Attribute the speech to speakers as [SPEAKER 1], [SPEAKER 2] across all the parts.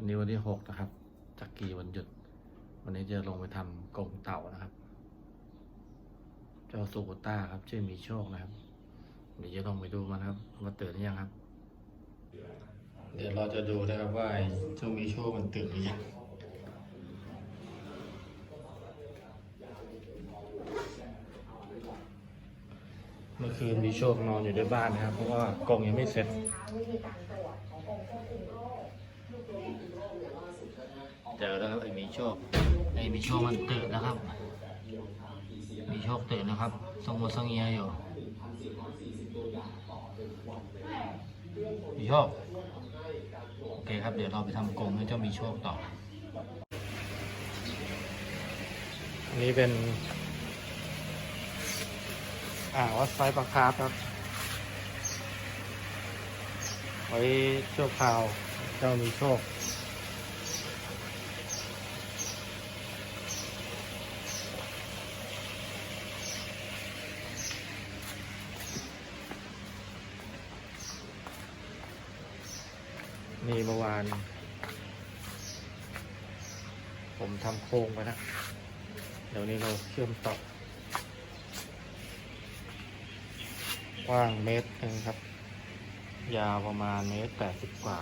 [SPEAKER 1] ันนี้วันที่หกนะครับ จากกีวันหยุด วันนี้จะลงไปทำกงเต่านะครับ เจ้าซูโกต้าครับชื่อมีโชคนะครับเดี๋ยวจะลงไปดูมันครับว่าตื่นหรือยังครับ เดี๋ยวเราจะดูนะครับว่าเจ้ามีโชคมันตื่นหรือยังเมื่อคืนมีโชคนอนอยู่ในบ้านนะครับ เพราะว่ากรงยังไม่เสร็จ เจอแล้วครับไอ้มีโชคไอ้มีโชคมันตื่นแล้วครับ มีโชคตื่นนะครับทรงมดทรงเงียอยู่มีโชคโอเคครับ เดี๋ยวเราไปทำกรงให้เจ้ามีโชคต่ออันนี้เป็น อ่าวัดไซปลาคาร์ฟครับ ไว้ชั่วคราวเจ้ามีโชค นี่เมื่อวาน ผมทำโครงไปนะ เดี๋ยวนี้เราเชื่อมต่อกว้างเมตรหนึ่งครับ ยาวประมาณเมตรแปดสิบกว่า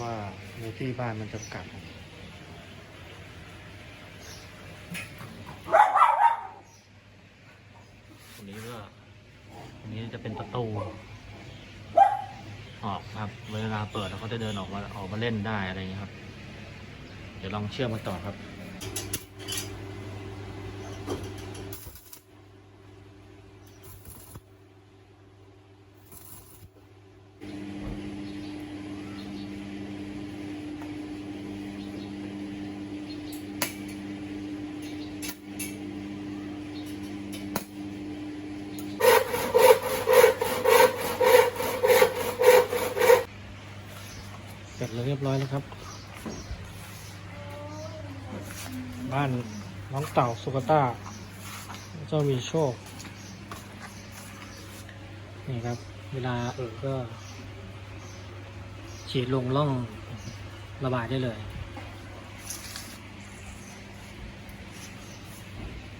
[SPEAKER 1] ว่าในที่บ้านมันจำกัดตรงนี้ก็ตรงนี้จะเป็นประตู ออกครับ เวลาเปิดแล้วเขาจะเดินออกมาออกมาเล่นได้อะไรอย่างเงี้ยครับ เดี๋ยวลองเชื่อมมาต่อครับ เรียบร้อยแล้วครับ บ้านน้องเต่าสุกต้า เจ้ามีโชค นี่ครับ เวลาเออก็ ฉีดลงร่องระบายได้เลย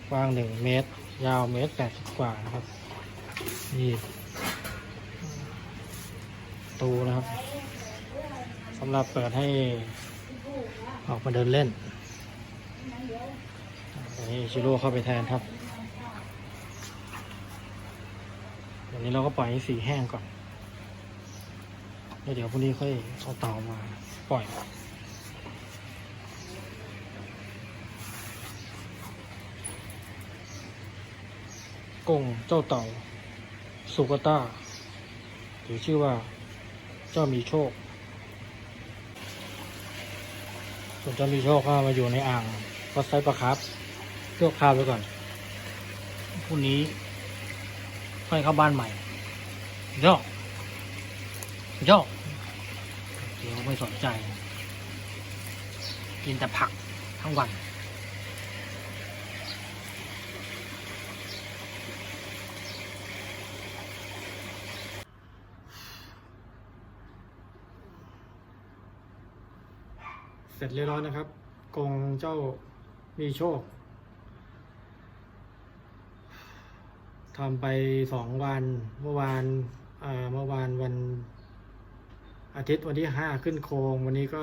[SPEAKER 1] กว้างหนึ่งเมตร ยาวเมตรแปดสิบกว่านะครับ นี่ ตูนะครับ สำหรับเปิดให้ออกมาเดินเล่นนนี้ชิโร่เข้าไปแทนครับวันนี้เราก็ปล่อยให้สีแห้งก่อนแล้วเดี๋ยวพรุ่งนี้ค่อยเอาเตามาปล่อยกงเจ้าเต่าสุกต้าหรือชื่อว่าเจ้ามีโชค ส่วนเจ้ามีโชคก็มาอยู่ในอ่างวัดไซส์ประครับเลือกข้าวไว้ก่อนพรุ่งนี้ค่อยเข้าบ้านใหม่ยกโยกเดี๋ยวไม่สนใจ กินแต่ผักทั้งวัน เสร็จเรียบร้อยนะครับกงเจ้ามีโชคทำไปสองวันเมื่อวานเมื่อวานวัน อาทิตย์วันที่ห้าขึ้นโครงวันนี้ก็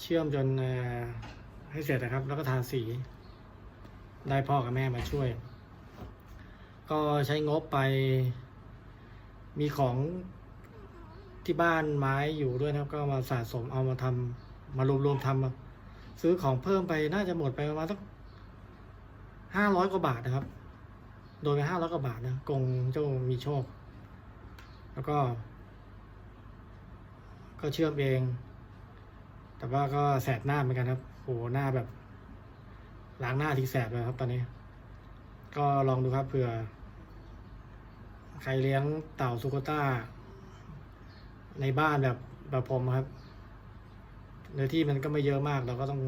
[SPEAKER 1] เชื่อมจนให้เสร็จนะครับ แล้วก็ทาสี ได้พ่อกับแม่มาช่วย ก็ใช้งบไป มีของที่บ้านไม้อยู่ด้วยนะครับ ก็มาสะสมเอามาทำ มารวมรวมๆทำซื้อของเพิ่มไปน่าจะหมดไปประมาณสักห้าร้อยกว่าบาทนะครับ โดยไปห้าร้อยกว่าบาทนะกงเจ้ามีโชค แล้วก็ ก็เชื่อมเอง แต่ว่าก็แสบหน้าเหมือนกันครับโหหน้าแบบล้างหน้าทีแสบเลยครับ ตอนนี้ ก็ลองดูครับเผื่อ ใครเลี้ยงเต่าสุโกต้า ในบ้านแบบแบบผมครับ เนื้อที่มันก็ไม่เยอะมาก เราก็ต้อง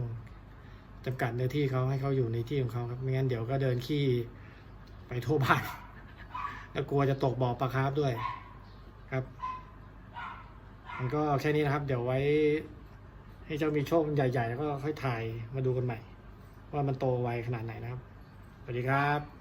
[SPEAKER 1] จำกัดเนื้อที่เขาให้เขาอยู่ในที่ของเขาครับไม่งั้นเดี๋ยวก็เดินขี้ไปทั่วบ้านแล้วกลัวจะตกบ่อปลาคาร์ฟด้วยครับ มันก็แค่นี้นะครับ เดี๋ยวไว้ ให้เจ้ามีโชคใหญ่ ๆ แล้วก็ค่อยถ่ายมาดูกันใหม่ ว่ามันโตไวขนาดไหนนะครับสวัสดีครับ